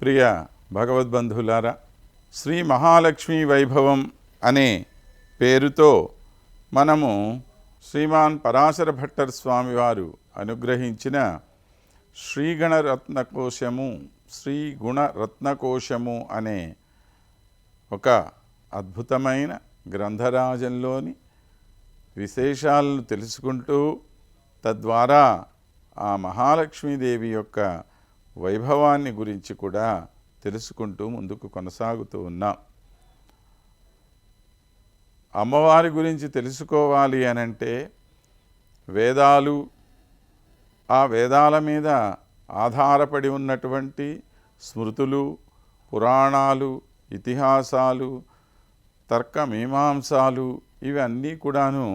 ప్రియ భగవద్బంధులారా శ్రీ మహాలక్ష్మీ వైభవం అనే పేరుతో మనము శ్రీమాన్ పరాశర భట్టర్ స్వామివారు అనుగ్రహించిన శ్రీగణరత్నకోశము శ్రీ గుణరత్నకోశము అనే ఒక అద్భుతమైన గ్రంథరాజంలోని విశేషాలను తెలుసుకుంటూ తద్వారా ఆ మహాలక్ష్మీదేవి యొక్క వైభవాన్ని గురించి కూడా తెలుసుకుంటూ ముందుకు కొనసాగుతూ ఉన్నాం. అమ్మవారి గురించి తెలుసుకోవాలి అనంటే వేదాలు ఆ వేదాల మీద ఆధారపడి ఉన్నటువంటి స్మృతులు పురాణాలు ఇతిహాసాలు తర్క మీమాంసాలు ఇవన్నీ కూడాను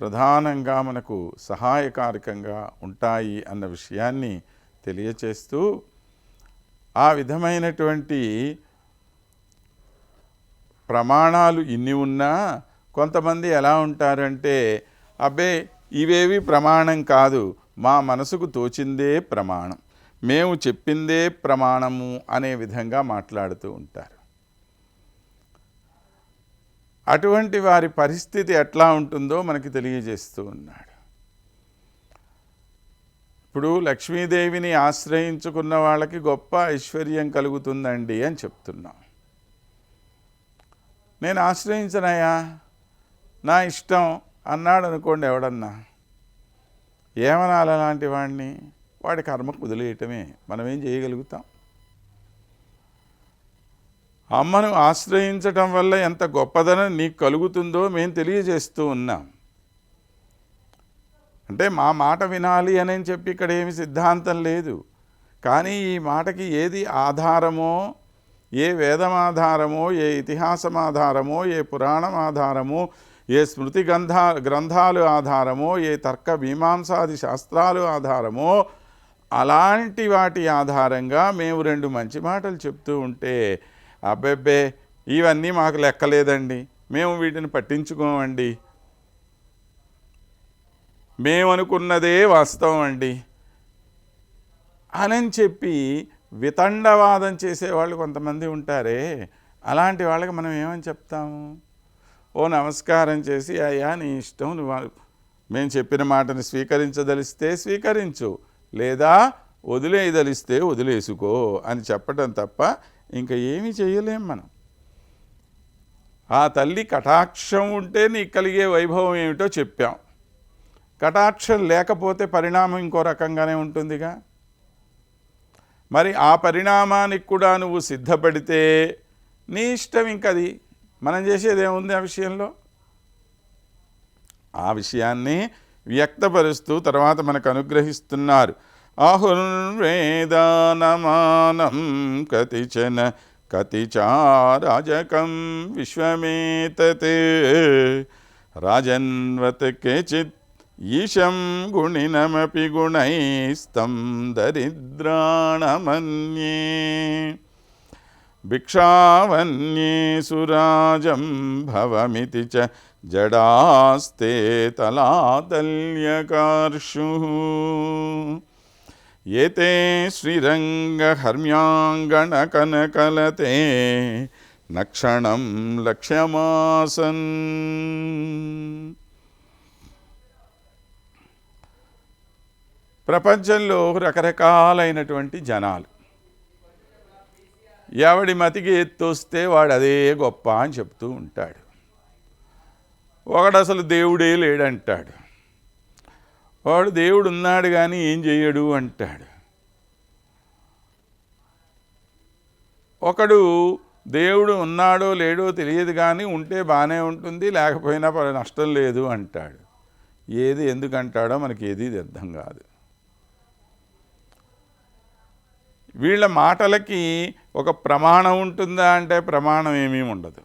ప్రధానంగా మనకు సహాయకారకంగా ఉంటాయి అన్న విషయాన్ని తెలియచేస్తూ ఆ విధమైనటువంటి ప్రమాణాలు ఇన్ని ఉన్నా కొంతమంది ఎలా ఉంటారంటే అబ్బే ఇవేవి ప్రమాణం కాదు మా మనసుకు తోచిందే ప్రమాణం మేము చెప్పిందే ప్రమాణము అనే విధంగా మాట్లాడుతూ ఉంటారు. అటువంటి వారి పరిస్థితి ఎట్లా ఉంటుందో మనకి తెలియజేస్తూ ఉన్నాడు. ఇప్పుడు లక్ష్మీదేవిని ఆశ్రయించుకున్న వాళ్ళకి గొప్ప ఐశ్వర్యం కలుగుతుందండి అని చెప్తున్నాం. నేను ఆశ్రయించనయ్యా నా ఇష్టం అన్నాడు అనుకోండి ఎవడన్నా. ఏమనాలి అలాంటి వాడిని వాడి కర్మకు వదిలేయటమే మనం ఏం చేయగలుగుతాం? అమ్మను ఆశ్రయించటం వల్ల ఎంత గొప్పదనం నీకు కలుగుతుందో మేము తెలియజేస్తూ ఉన్నాం. అంటే మా మాట వినాలి అని చెప్పి ఇక్కడ ఏమి సిద్ధాంతం లేదు. కానీ ఈ మాటకి ఏది ఆధారమో ఏ వేదం ఆధారమో ఏ ఇతిహాసం ఆధారమో ఏ పురాణం ఆధారమో ఏ స్మృతి గ్రంథా గ్రంథాలు ఆధారమో ఏ తర్క మీమాంసాది శాస్త్రాలు ఆధారమో అలాంటి వాటి ఆధారంగా మేము రెండు మంచి మాటలు చెప్తూ ఉంటే అబ్బెబ్బే ఇవన్నీ మాకు లెక్కలేదండి. మేము వీటిని పట్టించుకోమండి. మేమనుకున్నదే వాస్తవం అండి. అని చెప్పి వితండవాదం చేసేవాళ్ళు కొంతమంది ఉంటారే అలాంటి వాళ్ళకి మనం ఏమని చెప్తాము? ఓ నమస్కారం చేసి అయ్యా నీ ఇష్టం నువ్వు మేము చెప్పిన మాటని స్వీకరించదలిస్తే స్వీకరించు లేదా వదిలేయదలిస్తే వదిలేసుకో అని చెప్పడం తప్ప ఇంకా ఏమీ చేయలేం మనం. ఆ తల్లి కటాక్షం ఉంటే నీకు కలిగే వైభవం ఏమిటో చెప్పాం. కటాక్షం లేకపోతే పరిణామం ఇంకో రకంగానే ఉంటుందిగా. మరి ఆ పరిణామానికి కూడా నువ్వు సిద్ధపడితే నీ ఇష్టం ఇంకది. మనం చేసేది ఏముంది ఆ విషయంలో? ఆ విషయాన్ని వ్యక్తపరుస్తూ తర్వాత మనకు అనుగ్రహిస్తున్నారు. ఆహుర్వేదానమానం కతిచన కతిచారాజకం విశ్వమేతతే. రాజన్వత్ కేచిత్ ईशं गुणिनमपि गुणैस्तं दरिद्राणमन्ये। भिक्षावन्ये सुराजं भवमिति च जडास्ते तलातल्यकार्षुः। एते श्रीरङ्गहर्म्याङ्गणकनकलते न क्षणं लक्ष्यमासन्। ప్రపంచంలో రకరకాలైనటువంటి జనాలు. ఎవడి మతికి ఎత్తొస్తే వాడు అదే గొప్ప అని చెప్తూ ఉంటాడు. ఒకడు అసలు దేవుడే లేడంటాడు. వాడు దేవుడు ఉన్నాడు కానీ ఏం చేయడు అంటాడు. ఒకడు దేవుడు ఉన్నాడో లేడో తెలియదు కానీ ఉంటే బాగానే ఉంటుంది లేకపోయినా నష్టం లేదు అంటాడు. ఏది ఎందుకంటాడో మనకి ఏది అర్థం కాదు. వీళ్ళ మాటలకి ఒక ప్రమాణం ఉంటుందా అంటే ప్రమాణం ఏమీ ఉండదు.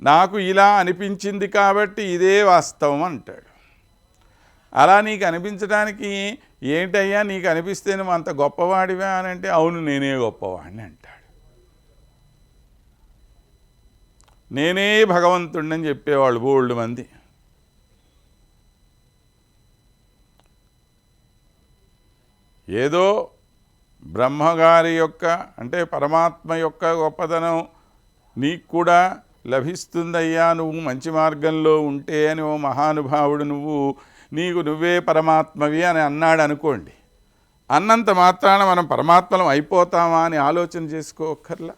నాకు ఇలా అనిపించింది కాబట్టి ఇదే వాస్తవం అంటాడు. అలా నీకు అనిపించడానికి ఏంటయ్యా నీకు అనిపిస్తే నువ్వు అంత గొప్పవాడివా అని అంటే అవును నేనే గొప్పవాడిని అంటాడు. నేనే భగవంతుడిని చెప్పేవాళ్ళు బోల్డ్ మంది. ఏదో బ్రహ్మగారి యొక్క అంటే పరమాత్మ యొక్క గొప్పదనం నీకు కూడా లభిస్తుందయ్యా నువ్వు మంచి మార్గంలో ఉంటే అని ఓ మహానుభావుడు నువ్వు నీకు నువ్వే పరమాత్మవి అని అన్నాడు అనుకోండి. అన్నంత మాత్రాన మనం పరమాత్మలం అయిపోతామా అని ఆలోచన చేసుకోకర్లా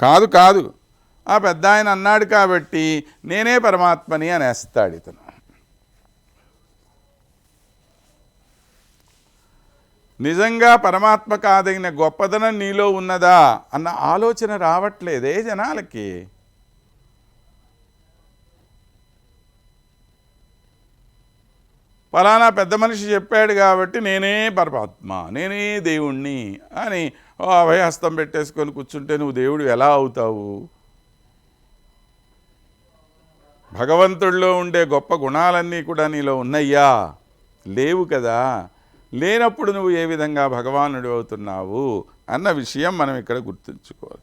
కాదు కాదు. ఆ పెద్ద ఆయన అన్నాడు కాబట్టి నేనే పరమాత్మని అనేస్తాడు ఇతను. నిజంగా పరమాత్మ కాదగిన గొప్పదనం నీలో ఉన్నదా అన్న ఆలోచన రావట్లేదే జనాలకి. ఫలానా పెద్ద మనిషి చెప్పాడు కాబట్టి నేనే పరమాత్మ నేనే దేవుణ్ణి అని ఓ అభయహస్తం పెట్టేసుకొని కూర్చుంటే నువ్వు దేవుడు ఎలా అవుతావు? భగవంతుడిలో ఉండే గొప్ప గుణాలన్నీ కూడా నీలో ఉన్నయ్యా. లేవు కదా. లేనప్పుడు నువ్వు ఏ విధంగా భగవానుడు అవుతున్నావు అన్న విషయం మనం ఇక్కడ గుర్తుంచుకోవాలి.